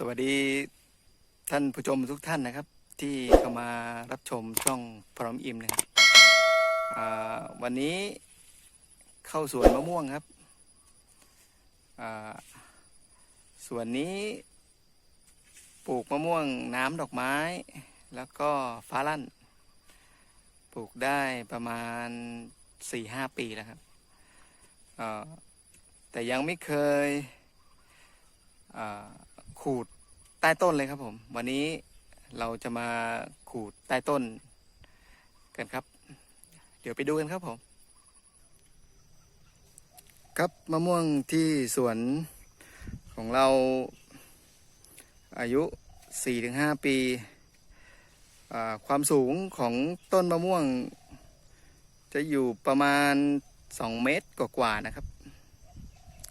สวัสดีท่านผู้ชมทุกท่านนะครับ ที่เข้ามารับชมช่องพร้อมอิ่มนะครับวันนี้เข้าสวนมะม่วงครับสวนนี้ปลูกมะม่วงน้ำดอกไม้ แล้วก็ฟ้าลั่น ปลูกได้ประมาณสี่ห้าปีแล้วครับแต่ยังไม่เคย ขูดใต้ต้นเลยครับผม วันนี้เราจะมาขูดใต้ต้น กันครับ เดี๋ยวไปดูกันครับผม ครับมะม่วงที่สวนของเราอายุ 4-5 ปีอ่าความสูงของต้นมะม่วง จะอยู่ประมาณ 2 เมตรกว่าๆนะครับ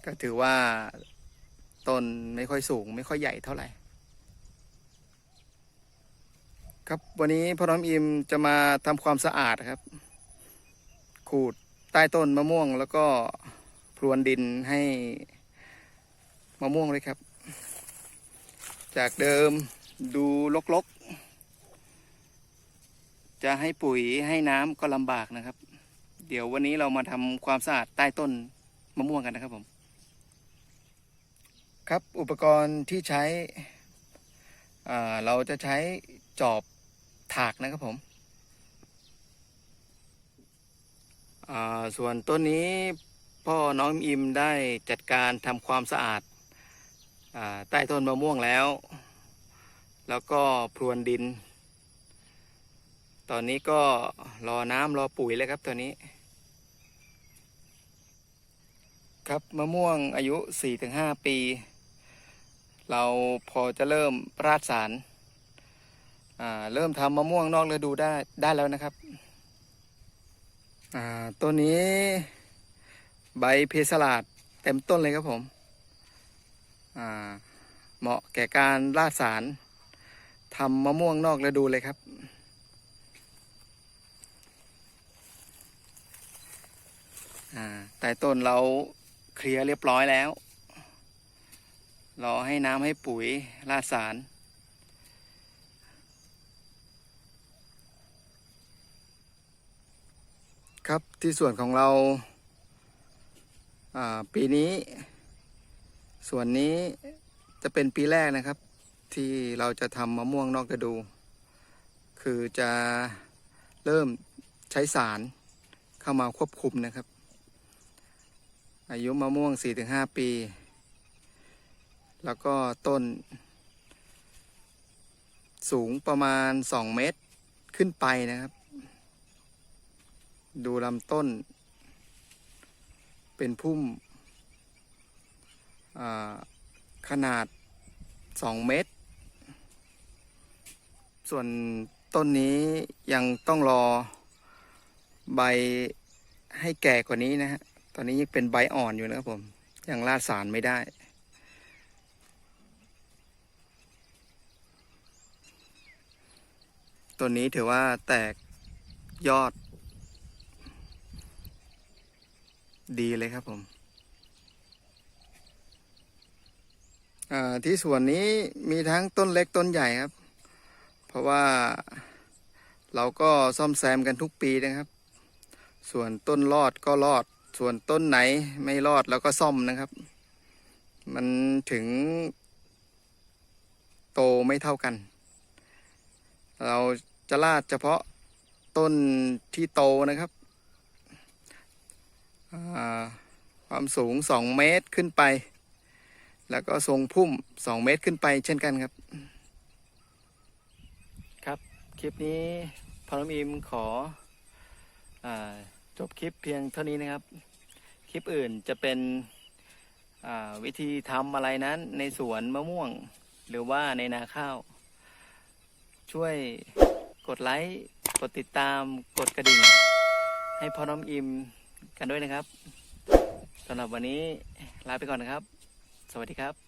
ก็ถือว่า ต้นไม่ค่อยสูง ไม่ค่อยใหญ่เท่าไหร่ ครับวันนี้พ่อน้อมอิมจะมาทำความสะอาดครับ ขูดใต้ต้นมะม่วงแล้วก็พรวนดินให้มะม่วงเลยครับ จากเดิมดูลกๆ จะให้ปุ๋ยให้น้ำก็ลำบากนะครับ เดี๋ยววันนี้เรามาทำความสะอาดใต้ต้นมะม่วงกันนะครับผม ครับอุปกรณ์ที่ใช้เราจะใช้จอบถากนะครับผม ส่วนต้นนี้พ่อน้องอิมได้จัดการทำความสะอาดอาใต้ต้นมะม่วงแล้ว แล้วก็พรวนดิน ตอนนี้ก็รอน้ำรอปุ๋ยเลยครับตัวนี้ ครับมะม่วงอายุ 4-5 ปี เราพอจะเริ่มราดสารเริ่มทำมะม่วงนอกฤดูได้ได้แล้วนะครับตัวนี้ใบเพสลาดเต็มต้นเลยครับผมเหมาะแก่การราดสารทำมะม่วงนอกฤดูเลยครับอ่าใต้ต้นเราเคลียร์เรียบร้อยแล้ว รอให้น้ำให้ปุ๋ยราดสาร ครับที่ส่วนของเราาปีนี้ ส่วนนี้จะเป็นปีแรกนะครับ ที่เราจะทำมะม่วงนอกฤดู คือจะเริ่มใช้สารเข้ามาควบคุมนะครับ อายุมะม่วง 4-5 ปี แล้วก็ต้น สูงประมาณ 2 เมตรขึ้นไปนะครับ ดูลำต้น เป็นพุ่มขนาด 2 เมตร ส่วนต้นนี้ยังต้องรอใบให้แก่กว่านี้นะฮะ ตอนนี้ยังเป็นใบอ่อนอยู่นะครับผม ยังลาดสารไม่ได้ ต้นนี้ถือว่าแตกยอด ดีเลยครับผมอ่าที่สวนนี้มีทั้งต้นเล็กต้นใหญ่ครับ เพราะว่าเราก็ซ่อมแซมกันทุกปีนะครับ ส่วนต้นรอดก็รอด ส่วนต้นไหนไม่รอดเราก็ซ่อมนะครับ มันถึงโตไม่เท่ากัน เราจะลาดเฉพาะต้นที่โตนะครับ ความสูง 2 เมตรขึ้นไป แล้วก็ทรงพุ่ม 2 เมตรขึ้นไปเช่นกันครับ ครับคลิปนี้พอลมีมขออจบคลิปเพียงเท่านี้นะครับ คลิปอื่นจะเป็นวิธีทำอะไรนั้นในสวนมะม่วง หรือว่าในนาข้าว ช่วยกดไลค์ กดติดตาม กดกระดิ่ง ให้พ่อน้องอิมกันด้วยนะครับสำหรับวันนี้ลาไปก่อนนะครับ สวัสดีครับ